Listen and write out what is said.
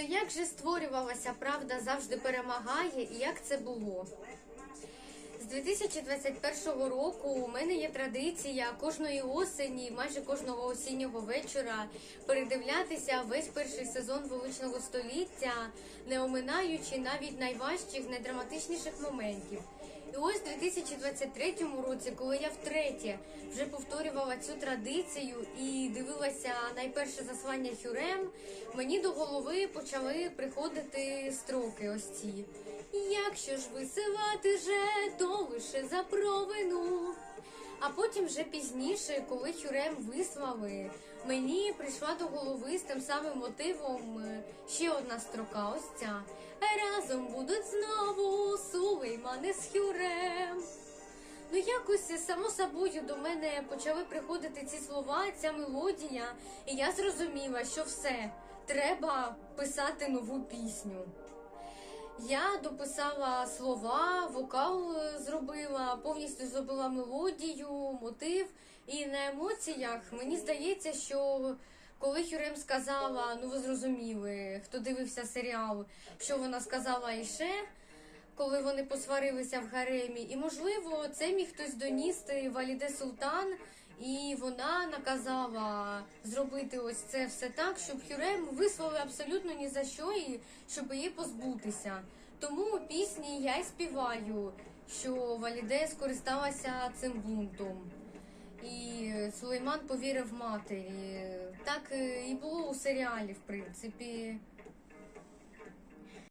То як же створювалася правда завжди перемагає і як це було? З 2021 року у мене є традиція кожної осені, майже кожного осіннього вечора передивлятися весь перший сезон вуличного століття, не оминаючи навіть найважчих, найдраматичніших моментів. І ось у 2023 році, коли я втретє вже повторювала цю традицію і дивилася найперше заслання Хюрем, мені до голови почали приходити строки ось ці. Якщо ж висилати же, то лише за провину. А потім вже пізніше, коли Хюрем вислали, мені прийшла до голови з тим самим мотивом е, ще одна строка. Ось ця. Разом будуть знову Сулеймани з Хюрем. Ну, якось само собою до мене почали приходити ці слова, ця мелодія, і я зрозуміла, що все, треба писати нову пісню. Я дописала слова, вокал е, зробила, повністю зробила мелодію, мотив. І на емоціях мені здається, що коли Хюрем сказала, ну ви зрозуміли, хто дивився серіал, що вона сказала іще, коли вони посварилися в гаремі, і можливо, це міг хтось доністи Валіде Султан. І вона наказала зробити ось це все так, щоб Хюрем вислали абсолютно ні за що і щоб її позбутися. Тому пісні я й співаю, що Валіде скористалася цим бунтом. І Сулейман повірив матері. Так е, і було у серіалі, в принципі.